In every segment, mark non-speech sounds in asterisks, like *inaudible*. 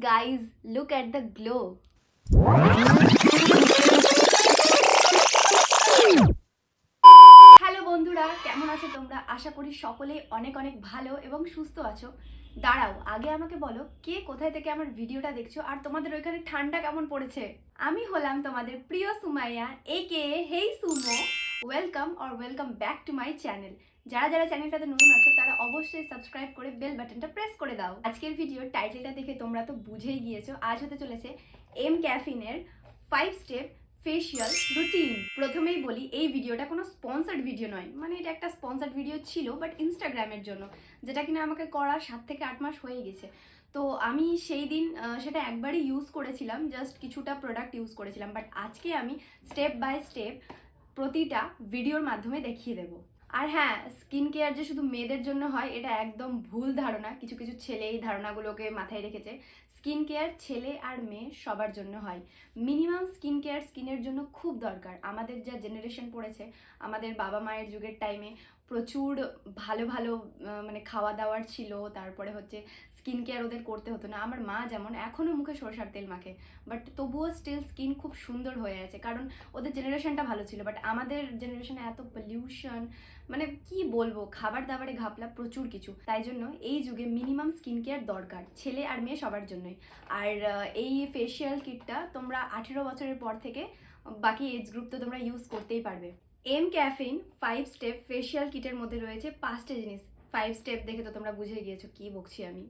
Guys, look at the glow. Hello বন্ধুরা কেমন আছো তোমরা? আশা করি সকলেই অনেক অনেক ভালো এবং সুস্থ আছো। দাঁড়াও আগে আমাকে বলো কে কোথায় থেকে আমার ভিডিওটা দেখছ আর তোমাদের ওইখানে ঠান্ডা কেমন পড়েছে? আমি হলাম তোমাদের প্রিয় Sumaiya A K hey Sumo welcome or welcome back to my channel যারা যারা চ্যানেলটাতে নতুন আছো, তারা অবশ্যই সাবস্ক্রাইব করে বেল বাটনটা প্রেস করে দাও। আজকের ভিডিওর টাইটেলটা দেখে তোমরা তো বুঝেই গিয়েছো, আজ হতে চলেছে এম ক্যাফিনের ফাইভ স্টেপ ফেশিয়াল রুটিন প্রথমেই বলি, এই ভিডিওটা কোনো স্পন্সার্ড ভিডিও নয়। মানে এটা একটা স্পন্সার্ড ভিডিও ছিল বাট ইনস্টাগ্রামের জন্য, যেটা কিনা আমাকে করা সাত থেকে আট মাস হয়ে গেছে। তো আমি সেই দিন সেটা একবারই ইউজ করেছিলাম জাস্ট কিছুটা প্রোডাক্ট ইউজ করেছিলাম। বাট আজকে আমি স্টেপ বাই স্টেপ প্রতিটা ভিডিওর মাধ্যমে দেখিয়ে দেবো। আর হ্যাঁ স্কিন কেয়ার যে শুধু মেয়েদের জন্য হয়, এটা একদম ভুল ধারণা। কিছু কিছু ছেলে এই ধারণাগুলোকে মাথায় রেখেছে। স্কিন কেয়ার ছেলে আর মেয়ে সবার জন্য হয়। মিনিমাম স্কিন কেয়ার স্কিনের জন্য খুব দরকার। আমাদের যা জেনারেশন পড়েছে, আমাদের বাবা মায়ের যুগের টাইমে প্রচুর ভালো ভালো মানে খাওয়া দাওয়ার ছিল। তারপরে হচ্ছে স্কিন কেয়ার ওদের করতে হতো না। আমার মা যেমন এখনও মুখে সরষার তেল মাখে। বাট তবুও স্টিল স্কিন খুব সুন্দর হয়ে আছে। কারণ ওদের জেনারেশনটা ভালো ছিল। বাট আমাদের জেনারেশনে এত পলিউশন মানে কি বলব? খাবার দাবারে ঘাপলা প্রচুর কিছু। তাই জন্য এই যুগে মিনিমাম স্কিন কেয়ার দরকার। ছেলে আর মেয়ে সবার জন্যই। আর এই ফেশিয়াল কিটটা তোমরা আঠেরো বছরের পর থেকে বাকি এজ গ্রুপ তো তোমরা ইউজ করতেই পারবে। M caffeine five step facial কিটের মধ্যে রয়েছে পাঁচটা জিনিস। ফাইভ স্টেপ দেখে তো তোমরা বুঝে গিয়েছো কি বকছি আমি।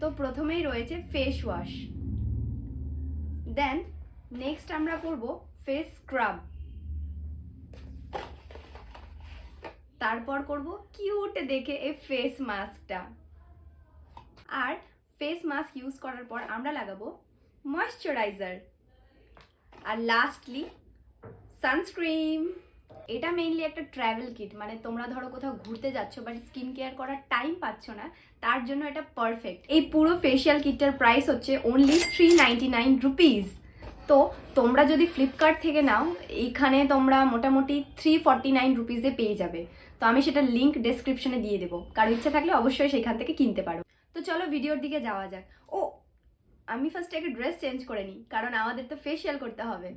তো প্রথমেই রয়েছে ফেস ওয়াশ দেন নেক্সট আমরা করব ফেস স্ক্রাব তারপর করব কিউট দেখে এই ফেস মাস্কটা আর ফেস মাস্ক ইউজ করার পর আমরা লাগাবো ময়শ্চারাইজার আর লাস্টলি সানস্ক্রিন এটা মেইনলি একটা ট্রাভেল কিট মানে তোমরা ধরো কোথাও ঘুরতে যাচ্ছ বাট স্কিন কেয়ার করার টাইম পাচ্ছ না, তার জন্য এটা পারফেক্ট এই পুরো ফেশিয়াল কিটটার প্রাইস হচ্ছে only three ninety nine rupees তো তোমরা যদি ফ্লিপকার্ট থেকে নাও এখানে তোমরা মোটামুটি থ্রি ফর্টি নাইন রুপিসে পেয়ে যাবে। তো আমি সেটা লিঙ্ক ডেসক্রিপশনে দিয়ে দেবো। কারও ইচ্ছা থাকলে অবশ্যই সেখান থেকে কিনতে পারো। তো চলো ভিডিওর দিকে যাওয়া যাক। ও, আমি ফার্স্ট আগে ড্রেস চেঞ্জ করে নিই, কারণ আমাদের তো ফেশিয়াল করতে হবে।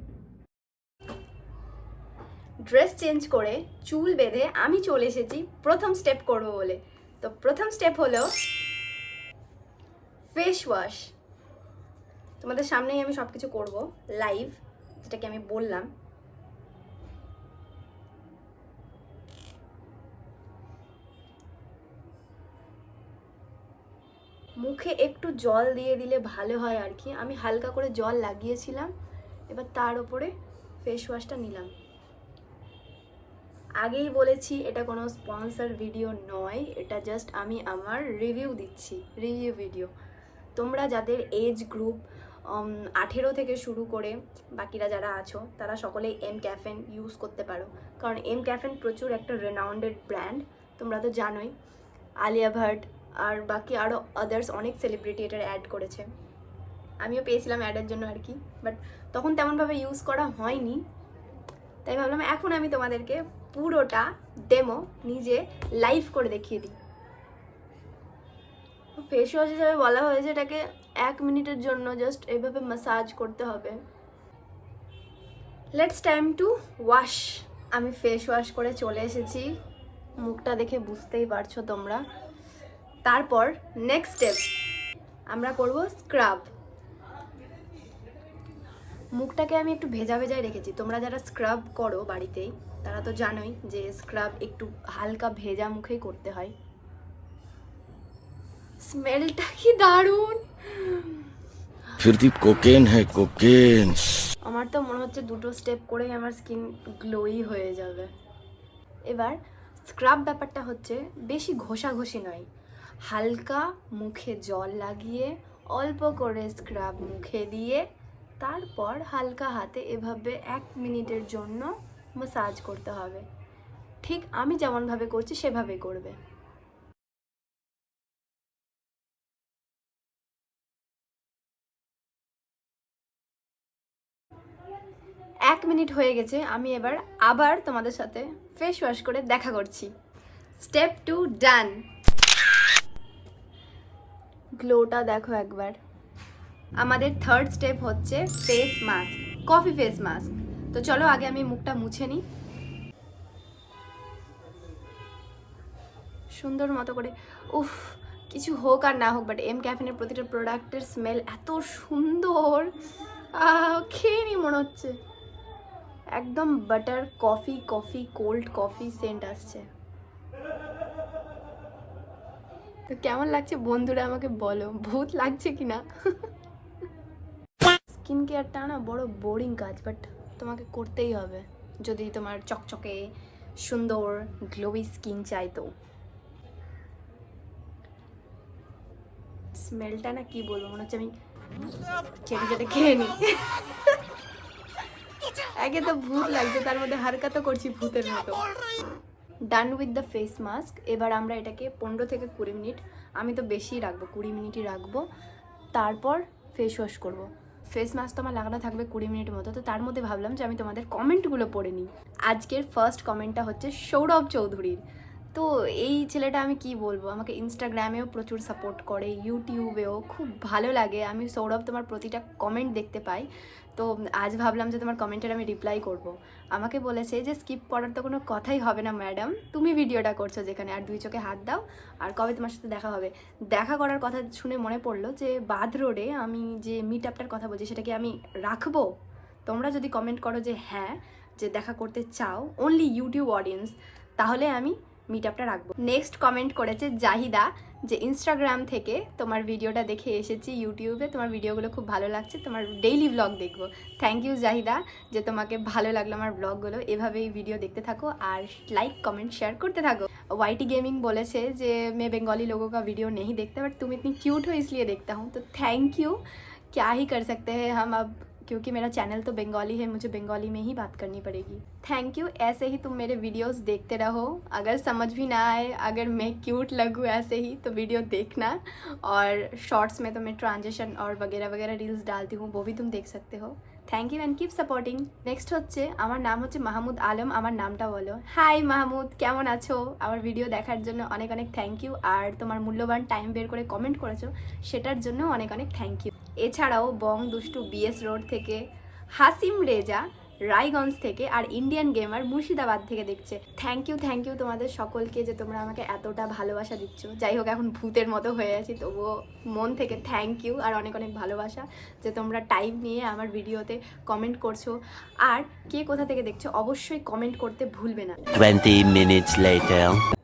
ড্রেস চেঞ্জ করে চুল বেঁধে আমি চলে এসেছি প্রথম স্টেপ করব বলে। তো প্রথম স্টেপ হলো ফেস ওয়াশ তোমাদের সামনেই আমি সব কিছু করব লাইভ যেটাকে আমি বললাম। মুখে একটু জল দিয়ে দিলে ভালো হয় আর কি। আমি হালকা করে জল লাগিয়েছিলাম, এবার তার উপরে ফেস ওয়াশটা নিলাম। আগেই বলেছি, এটা কোনো স্পন্সর ভিডিও নয়, এটা জাস্ট আমি আমার রিভিউ দিচ্ছি রিভিউ ভিডিও তোমরা যাদের এজ গ্রুপ আঠেরো থেকে শুরু করে বাকিরা যারা আছো, তারা সকলেই এম ক্যাফেন ইউজ করতে পারো। কারণ এম ক্যাফেন প্রচুর একটা রেনাউন্ডেড ব্র্যান্ড তোমরা তো জানোই। আলিয়া ভাট আর বাকি আরও আদার্স অনেক সেলিব্রিটি এটার অ্যাড করেছে। আমিও পেয়েছিলাম অ্যাডের জন্য আর কি বাট তখন তেমনভাবে ইউজ করা হয়নি। তাই ভাবলাম এখন আমি তোমাদেরকে পুরোটা ডেমো নিজে লাইভ করে দেখিয়ে দিই। ফেস ওয়াশ হিসাবে বলা হয়েছে এটাকে এক মিনিটের জন্য জাস্ট এইভাবে মাসাজ করতে হবে। লেটস টাইম টু ওয়াশ আমি ফেস ওয়াশ করে চলে এসেছি। মুখটা দেখে বুঝতেই পারছ তোমরা। তারপর নেক্সট স্টেপ আমরা করব স্ক্রাব মুখটাকে আমি একটু ভেজা ভেজায় রেখেছি। তোমরা যারা স্ক্রাব করো বাড়িতেই তারা তো জানোই যে স্ক্রাব একটু হালকা ভেজা মুখেই করতে হয়। স্মেলটা কি দারুণ! ফিরদীপ কোকেন হ্যায় কোকেন আমার তো মনে হচ্ছে দুটো স্টেপ করে আমার স্কিন গ্লোই হয়ে যাবে। এবার স্ক্রাব ব্যাপারটা হচ্ছে বেশি ঘষাঘষি নয়। হালকা মুখে জল লাগিয়ে অল্প করে স্ক্রাব মুখে দিয়ে তারপর হালকা হাতে এভাবে এক মিনিটের জন্য মাসাজ করতে হবে। ঠিক আমি যেমনভাবে করছি সেভাবে করবে। এক মিনিট হয়ে গেছে, আমি এবার আবার তোমাদের সাথে ফেস ওয়াশ করে দেখা করছি। স্টেপ টু ডান গ্লোটা দেখো একবার। আমাদের থার্ড স্টেপ হচ্ছে face mask coffee face mask তো চলো আগে আমি মুখটা মুছে নিই। সুন্দর মতো করে, উফ, কিছু হোক আর না হোক বাট এম ক্যাফিনের প্রতিটা প্রোডাক্টের স্মেল এত সুন্দর। খেয়ে নি মনে হচ্ছে। একদম butter coffee coffee cold coffee scent আসছে। তো কেমন লাগছে বন্ধুরা আমাকে বলো, ভূত লাগছে কি না *laughs* স্কিন কেয়ারটা না বড় বোরিং কাজ বাট তোমাকে করতেই হবে। যদি তোমার চকচকে, সুন্দর গ্লোই স্কিন চাই তো। স্মেলটা না কি বলব, মনে হচ্ছে আমি চেটে চেটে খেয়ে নিই আগে তো ভূত লাগছে, তার মধ্যে হারকা তো করছি ভূতের মতো। Done with the face mask এবার আমরা এটাকে পনেরো থেকে কুড়ি মিনিট, আমি তো বেশি রাখব, কুড়ি মিনিটই রাখব, তারপর ফেস ওয়াশ করব। ফেস মাস্ক তো আমার লাগানো থাকবে কুড়ি মিনিট মতো, তো তার মধ্যে ভাবলাম যে আমি তোমাদের কমেন্টগুলো পড়ে নিই। আজকের ফার্স্ট কমেন্টটা হচ্ছে সৌরভ চৌধুরীর। তো এই ছেলেটা আমি কি বলব? আমাকে ইনস্টাগ্রামেও প্রচুর সাপোর্ট করে ইউটিউবেও খুব ভালো লাগে। আমি সৌরভ তোমার প্রতিটা কমেন্ট দেখতে পাই। তো আজ ভাবলাম যে তোমার কমেন্টের আমি রিপ্লাই করব। আমাকে বলেছে যে স্কিপ করার তো কোনো কথাই হবে না ম্যাডাম তুমি ভিডিওটা করছ যেখানে, আর দুই চোখে হাত দাও, আর কবে তোমার সাথে দেখা হবে? দেখা করার কথা শুনে মনে পড়ল যে, বাদ রোডে আমি যে মিট আপটার কথা বলছি সেটাকে আমি রাখব? তোমরা যদি কমেন্ট করো যে হ্যাঁ যে দেখা করতে চাও অনলি ইউটিউব অডিয়েন্স তাহলে আমি মিট আপটা রাখব। নেক্সট কমেন্ট করেছে জাহিদা যে ইনস্টাগ্রাম থেকে তোমার ভিডিওটা দেখে এসেছি ইউটিউবে তোমার ভিডিওগুলো খুব ভালো লাগছে, তোমার ডেইলি ব্লগ দেখব। থ্যাংক ইউ জাহিদা যে তোমাকে ভালো লাগল আমার ব্লগগুলো এভাবেই ভিডিও দেখতে থাকো আর লাইক কমেন্ট শেয়ার করতে থাকো। ওয়াইটি গেমিং বলেছে যে মে বেঙ্গলি লোক কা ভিডিও নেই দেখতে বাট তুমি ইতনি কিউট হো ইসলিয়ে দেখতা হুম তো থ্যাংক ইউ क्या ही कर सकते हैं क्योंकि मेरा चैनल तो बंगाली है मुझे बंगाली में ही बात करनी पड़ेगी थैंक यू ऐसे ही तुम मेरे वीडियोस देखते रहो अगर समझ भी ना आए अगर मैं क्यूट लगूँ ऐसे ही तो वीडियो देखना और शॉर्ट्स में तो मैं ट्रांजेक्शन और वगैरह वगैरह रील्स डालती हूँ वो भी तुम देख सकते हो thank you and keep supporting next হচ্ছে আমার নাম হচ্ছে মাহমুদ আলম আমার নামটা বলো হাই মাহমুদ কেমন আছো আমার ভিডিও দেখার জন্য অনেক অনেক থ্যাংক ইউ আর তোমার মূল্যবান টাইম বের করে কমেন্ট করেছো সেটার জন্য অনেক অনেক থ্যাংক ইউ এছাড়াও বং দুষ্টু বিএস রোড থেকে হাসিম রেজা রায়গঞ্জ থেকে আর ইন্ডিয়ান গেমার মুর্শিদাবাদ থেকে দেখছে। থ্যাংক ইউ থ্যাংক ইউ তোমাদের সকলকে যে তোমরা আমাকে এতটা ভালোবাসা দিচ্ছ। যাই হোক এখন ভূতের মতো হয়ে আছি তবুও মন থেকে থ্যাংক ইউ আর অনেক অনেক ভালোবাসা যে তোমরা টাইম নিয়ে আমার ভিডিওতে কমেন্ট করছ। আর কে কোথা থেকে দেখছ অবশ্যই কমেন্ট করতে ভুলবে না। 20 minutes later.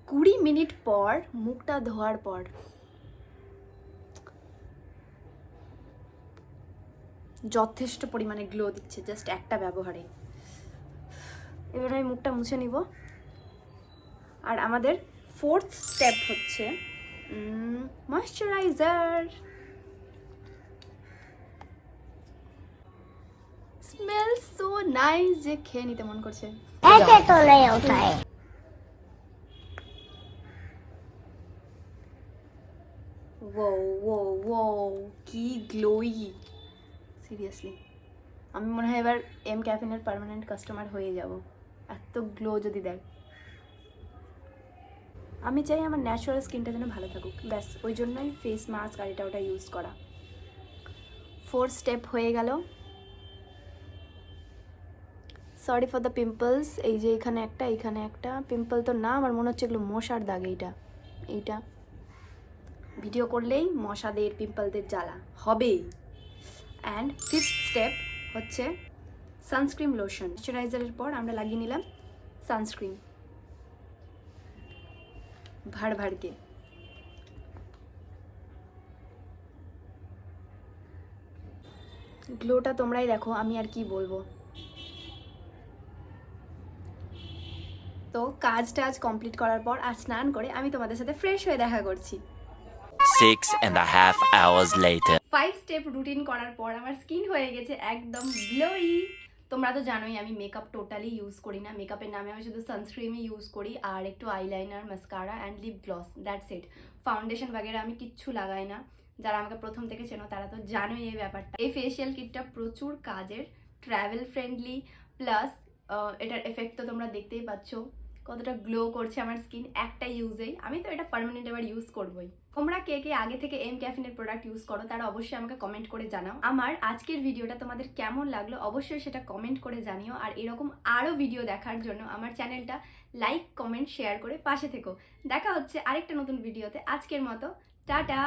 কুড়ি মিনিট পর মুখটা ধোয়ার পর। যথেষ্ট পরিমাণে গ্লো দিচ্ছে জাস্ট একটা ব্যবহারে এবার আমি মুখটা মুছে নিব। আর আমাদের ফোর্থ স্টেপ হচ্ছে ময়শ্চারাইজার স্মেল সো নাইস যে খেয়ে নিতে মন করছে। ও ও ও কি গ্লোই সিরিয়াসলি আমি মনে হয় এবার এম ক্যাফিনের পার্মানেন্ট কাস্টমার হয়ে যাব। এত গ্লো যদি দেয়। আমি চাই আমার ন্যাচারাল স্কিনটা যেন ভালো থাকুক। ব্যাস, ওই জন্যই ফেস মাস্ক আর এটা ওটা ইউজ করা। ফোর স্টেপ হয়ে গেল। সরি ফর দ্য পিম্পলস এই যে এখানে একটা এখানে একটা। পিম্পল তো না, আমার মনে হচ্ছে এগুলো মশার দাগ এইটা। এইটা। ভিডিও করলেই মশাদের পিম্পলদের জ্বালা। হবেই। অ্যান্ড ফিফথ স্টেপ হচ্ছে সানস্ক্রিন লোশন ময়শ্চারাইজারের পর আমরা লাগিয়ে নিলাম সানস্ক্রিন ভাড় ভাড়কে গ্লোটা তোমরাই দেখো, আমি আর কি বলব। তো কাজ টাজ কমপ্লিট করার পর আর স্নান করে আমি তোমাদের সাথে ফ্রেশ হয়ে দেখা করছি। Six and a half hours later. Five step routine করার পর আমার স্কিন হয়ে গেছে একদম গ্লোই তোমরা তো জানোই আমি মেকআপ টোটালি ইউজ করি না। মেকআপের নামে আমি শুধু সানস্ক্রিমই ইউজ করি আর একটু eyeliner mascara and lip gloss that's it foundation বাগেরা আমি কিচ্ছু লাগাই না। যারা আমাকে প্রথম থেকে চেনো তারা তো জানোই এই ব্যাপারটা। এই ফেসিয়াল কিটটা প্রচুর কাজের ট্রাভেল ফ্রেন্ডলি প্লাস এটার এফেক্ট তো তোমরা দেখতেই পাচ্ছ। কতটা গ্লো করছে আমার স্কিন একটা ইউজেই আমি তো এটা পার্মানেন্ট এবার ইউজ করবোই। তোমরা কে কে আগে থেকে এম ক্যাফিনের প্রোডাক্ট ইউজ করো, তারা অবশ্যই আমাকে কমেন্ট করে জানাও। আমার আজকের ভিডিওটা তোমাদের কেমন লাগল অবশ্যই সেটা কমেন্ট করে জানিও। আর এরকম আরও ভিডিও দেখার জন্য আমার চ্যানেলটা লাইক কমেন্ট শেয়ার করে পাশে থেকো। দেখা হচ্ছে আরেকটা নতুন ভিডিওতে আজকের মতো, টাটা!